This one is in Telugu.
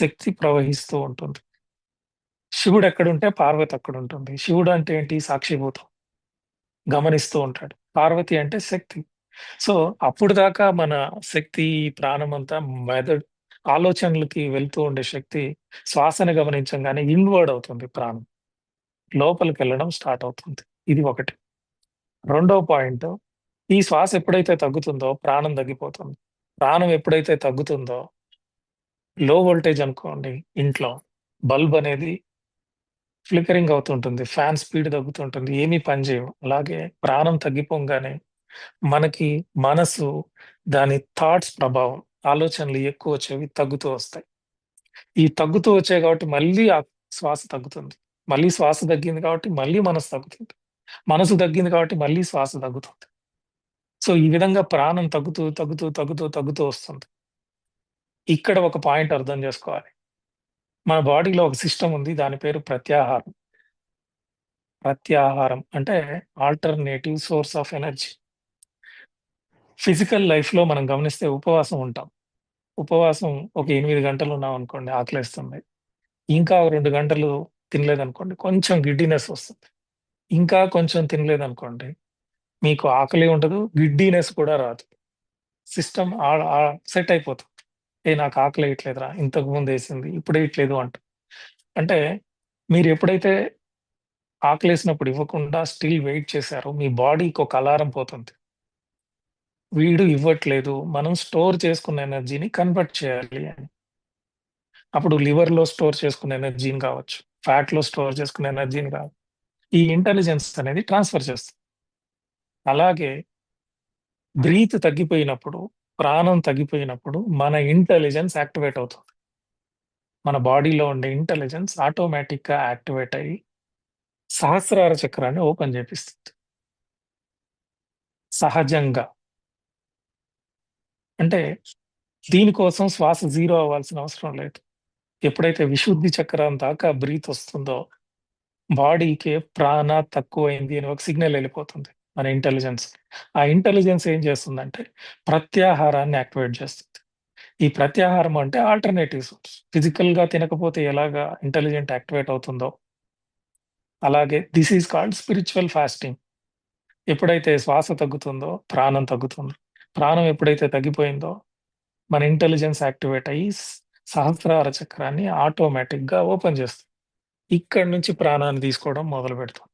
శక్తి ప్రవహిస్తూ ఉంటుంది. శివుడు ఎక్కడుంటే పార్వతి అక్కడ ఉంటుంది శివుడు అంటే ఏంటి? సాక్షిభూతం. గమనిస్తూ ఉంటాడు. పార్వతి అంటే శక్తి. సో, అప్పుడు దాకా మన శక్తి, ప్రాణం అంతా మెదడు ఆలోచనలకి వెళ్తూ ఉండే శక్తి శ్వాసను గమనించంగానే ఇన్‌వర్డ్ అవుతుంది ప్రాణం. లోపలికి వెళ్ళడం స్టార్ట్ అవుతుంది. ఇది ఒకటి. రెండో పాయింట్ ఈ శ్వాస ఎప్పుడైతే తగ్గుతుందో ప్రాణం తగ్గిపోతుంది. ప్రాణం ఎప్పుడైతే తగ్గుతుందో లో వోల్టేజ్ అనుకోండి ఇంట్లో బల్బ్ అనేది ఫ్లికరింగ్ అవుతుంటుంది. ఫ్యాన్ స్పీడ్ తగ్గుతుంటుంది. ఏమీ పని చేయవు. అలాగే ప్రాణం తగ్గిపోగానే మనకి మనసు దాని థాట్స్ ప్రభావం ఆలోచనలు ఎక్కువ వచ్చేవి తగ్గుతూ వస్తాయి. ఈ తగ్గుతూ వచ్చాయి కాబట్టి మళ్ళీ ఆ శ్వాస తగ్గుతుంది. మళ్ళీ శ్వాస తగ్గింది కాబట్టి మళ్ళీ మనసు తగ్గుతుంది. మనసు తగ్గింది కాబట్టి మళ్ళీ శ్వాస తగ్గుతుంది. సో, ఈ విధంగా ప్రాణం తగ్గుతూ, తగ్గుతూ, తగ్గుతూ, తగ్గుతూ వస్తుంది. ఇక్కడ ఒక పాయింట్ అర్థం చేసుకోవాలి. మన బాడీలో ఒక సిస్టమ్ ఉంది. దాని పేరు ప్రత్యాహారం. ప్రత్యాహారం అంటే alternative source of energy. Physical లైఫ్‌లో మనం గమనిస్తే ఉపవాసం ఉంటాం. ఉపవాసం ఒక ఎనిమిది గంటలు ఉన్నాం అనుకోండి ఆకలిస్తుంది ఇంకా రెండు గంటలు తినలేదనుకోండి కొంచెం గిడ్డీనెస్ వస్తుంది. ఇంకా కొంచెం తినలేదనుకోండి మీకు ఆకలి ఉండదు. గిడ్డీనెస్ కూడా రాదు. సిస్టమ్ సెట్ అయిపోతుంది. ఏ నాకు ఆకలేయట్లేదురా ఇంతకు ముందు వేసింది ఇప్పుడు వేయట్లేదు అంట. అంటే మీరు ఎప్పుడైతే ఆకలేసినప్పుడు ఇవ్వకుండా స్టిల్ వెయిట్ చేశారో మీ బాడీకి ఒక అలారం పోతుంది. వీడు ఇవ్వట్లేదు. మనం స్టోర్ చేసుకున్న ఎనర్జీని కన్వర్ట్ చేయాలి అని. అప్పుడు లివర్‌లో స్టోర్ చేసుకున్న ఎనర్జీని కావచ్చు, ఫ్యాట్‌లో స్టోర్ చేసుకున్న ఎనర్జీని కావచ్చు. ఈ ఇంటెలిజెన్స్ అనేది ట్రాన్స్‌ఫర్ చేస్తుంది. అలాగే బ్రీత్ తగ్గిపోయినప్పుడు, ప్రాణం తగ్గిపోయినప్పుడు మన ఇంటెలిజెన్స్ యాక్టివేట్ అవుతుంది. మన బాడీలో ఉండే ఇంటెలిజెన్స్ ఆటోమేటిక్‌గా యాక్టివేట్ అయ్యి సహస్రార చక్రాన్ని ఓపెన్ చేపిస్తుంది. సహజంగా. అంటే దీనికోసం శ్వాస జీరో అవ్వాల్సిన అవసరం లేదు. ఎప్పుడైతే విశుద్ధి చక్రం దాకా బ్రీత్ వస్తుందో బాడీకి ప్రాణ తక్కువైంది అని ఒక సిగ్నల్ వెళ్ళిపోతుంది మన ఇంటెలిజెన్స్. ఆ ఇంటెలిజెన్స్ ఏం చేస్తుందంటే ప్రత్యాహారాన్ని యాక్టివేట్ చేస్తుంది. ఈ ప్రత్యాహారం అంటే ఆల్టర్నేటివ్స్ ఫిజికల్‌గా తినకపోతే ఎలాగా ఇంటెలిజెంట్ యాక్టివేట్ అవుతుందో అలాగే this is called spiritual fasting. ఎప్పుడైతే శ్వాస తగ్గుతుందో ప్రాణం తగ్గుతుంది. ప్రాణం ఎప్పుడైతే తగ్గిపోయిందో మన ఇంటెలిజెన్స్ యాక్టివేట్ అయ్యి సహస్రార చక్రాన్ని ఆటోమేటిక్‌గా ఓపెన్ చేస్తుంది. ఇక్కడి నుంచి ప్రాణాన్ని తీసుకోవడం మొదలుపెడుతుంది.